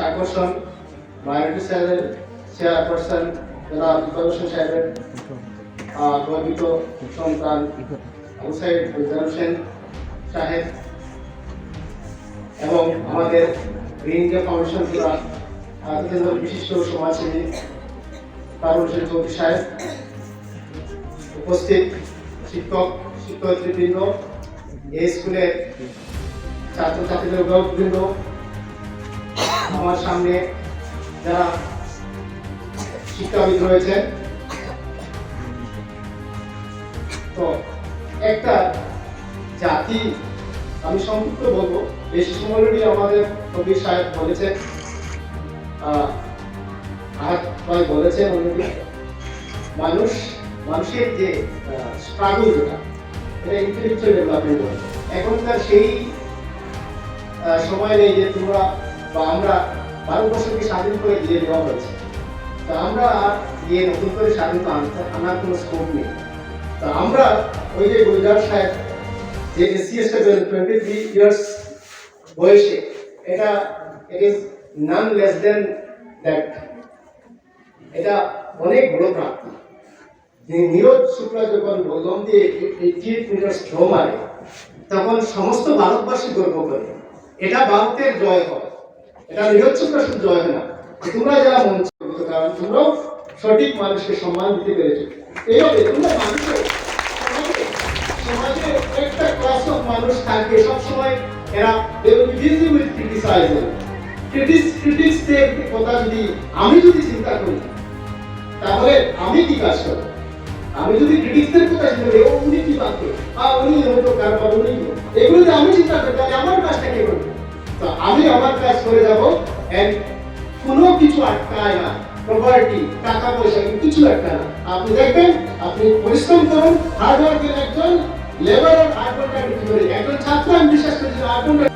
আকর্ষণ মাইনরিটি সেলের চেয়ারপারসন যারা বিপ্লব হোসেন সাহেবের গর্বিত সন্তান আবু সাহেব হোসেন সাহেব এবং আমাদের গ্রিন ইন্ডিয়া ফাউন্ডেশন দ্বারা আহ, বিশিষ্ট সমাজসেবী তারুণ হোসেন চৌধুরী সাহেব উপস্থিত শিক্ষক শিক্ষয়িত্রীবৃন্দ এই স্কুলের ছাত্রছাত্রীদের অভিভাবকবৃন্দ আমার সামনে যারা শিক্ষাবিদ রয়েছে তো একটা জাতি আমি সংক্ষিপ্ত বলব বেশি সময় নিয়ে আমাদের কবির সাহেব বলেছেন আহ, আহাত ভাই অন্যদিকে মানুষ মানুষের যে স্ট্রাগল যেটা এটা ইন্টেলেকচুয়াল ডেভেলপমেন্ট এখনকার সেই সময় নেই যে তোমরা বা আমরা ভারতবর্ষকে স্বাধীন করে দিয়ে দেওয়া হয়েছে। তা আমরা আর দিয়ে নতুন করে স্বাধীনতা আনতে আনার কোনো স্কোপ নেই। তা আমরা ওই যে গুলজার সাহেব, যে এসসিএস টোয়েন্টি থ্রি ইয়ার্স বয়সে, এটা it is none less than that এটা অনেক বড় প্রাপ্তি। নীরজ শুক্লা যখন বললাম যে এইটি মিটার স্লো মারে, তখন সমস্ত ভারতবাসী গর্ব করে। এটা ভারতের জয় হয়। এটা শুক্লা শুধু জয় না। তোমরা যারা কারণ তোমরাও সঠিক মানুষকে সম্মান দিতে পেরেছ। তোমরা সমাজে একটা ক্লাস অফ মানুষ থাকবে। সবসময় এরা উইল বি ক্রিটিক্সদের কথা যদি আমি যদি চিন্তা করি, তাহলে আমি কি কাজ করব? আমি যদি ক্রিটিক্সদের কথা চিন্তা করি উনি কি পাচ্ছে আ উনি হয়তো কারবার উনি এগুলো যদি আমি চিন্তা করি, তাহলে আমার কাজটা কে করবে? আমার কাজ করে যাব। এন্ড কোনো কিছু আটকায় না। প্রপার্টি টাকা পয়সা কিছু আটকায় না। আপনি দেখবেন, আপনি পরিশ্রম করুন হার্ডওয়ার্কের একজন লেবারের আট ঘণ্টা একজন ছাত্র, আমি বিশ্বাস করি আট ঘণ্টা